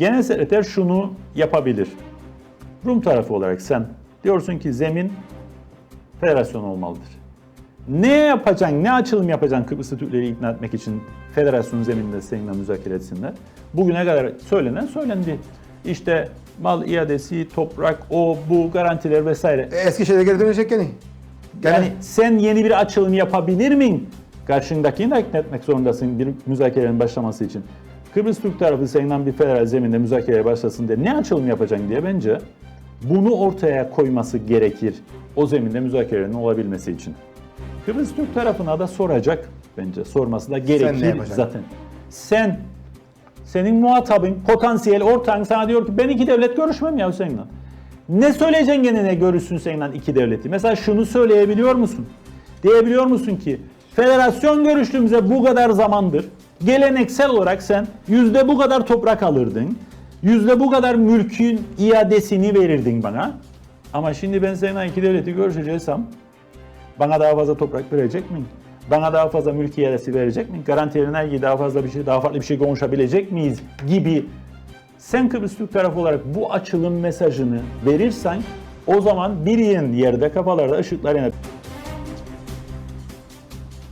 Genel sekreter şunu yapabilir. Rum tarafı olarak sen diyorsun ki zemin federasyon olmalıdır. Ne yapacaksın, ne açılım yapacaksın Kıbrıslı Türkleri ikna etmek için federasyon zemininde seninle müzakere etsinler? Bugüne kadar söylenen söylendi. İşte mal iadesi, toprak, o, bu, garantiler vesaire. E, Eskişehir'e geri dönecek gene. Gene. Yani sen yeni bir açılım yapabilir miyim? Karşındakini de ikna etmek zorundasın bir müzakerenin başlaması için. Kıbrıs Türk tarafı seninle bir federal zeminde müzakereye başlasın diye ne açılım yapacaksın diye bence bunu ortaya koyması gerekir o zeminde müzakerenin olabilmesi için. Kıbrıs Türk tarafına da soracak bence. Sorması da gerekir yapacaksın? zaten. Sen senin muhatabın, potansiyel ortağın sana diyor ki ben iki devlet görüşmem ya Hüseyin'le. Ne söyleyeceksin gene ne görüşsün seninle iki devleti? Mesela şunu söyleyebiliyor musun? Diyebiliyor musun ki federasyon görüştüğümüze bu kadar zamandır geleneksel olarak sen yüzde bu kadar toprak alırdın. Yüzde bu kadar mülkün iadesini verirdin bana. Ama şimdi ben seninle iki devleti görüşeceksem bana daha fazla toprak verecek mi? Bana daha fazla mülk iadesi verecek mi? Garantilerine ilgili daha fazla bir şey, daha farklı bir şey konuşabilecek miyiz gibi sen Kıbrıs Türk tarafı olarak bu açılım mesajını verirsen o zaman bir yerde kafalarda ışıklar yanar.